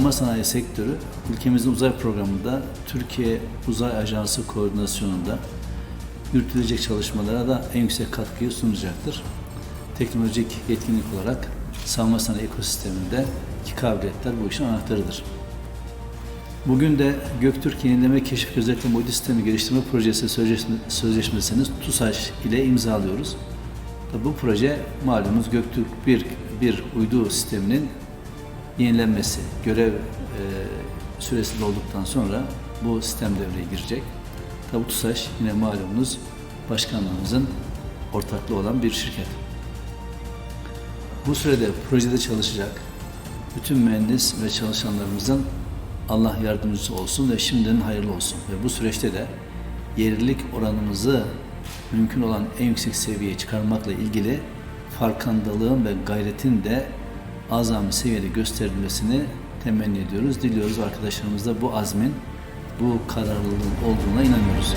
savunma sanayi sektörü ülkemizin uzay programında Türkiye Uzay Ajansı koordinasyonunda yürütülecek çalışmalara da en yüksek katkıyı sunacaktır. Teknolojik yetkinlik olarak savunma sanayi ekosisteminde iki kabiliyetler bu işin anahtarıdır. Bugün de Göktürk Yenileme Keşif Gözetleme Uydu Sistemi Geliştirme Projesi sözleşme- sözleşmesini TUSAŞ ile imzalıyoruz. Bu proje malumunuz Göktürk bir, bir uydu sisteminin yenilenmesi, görev e, süresi olduktan sonra bu sistem devreye girecek. Tabi TUSAŞ yine malumunuz başkanlığımızın ortaklığı olan bir şirket. Bu sürede projede çalışacak bütün mühendis ve çalışanlarımızın Allah yardımcısı olsun ve şimdiden hayırlı olsun. Ve bu süreçte de yerlilik oranımızı mümkün olan en yüksek seviyeye çıkarmakla ilgili farkındalığın ve gayretin de azami seviyede gösterilmesini temenni ediyoruz. Diliyoruz arkadaşlarımız da bu azmin, bu kararlılığın olduğuna inanıyoruz.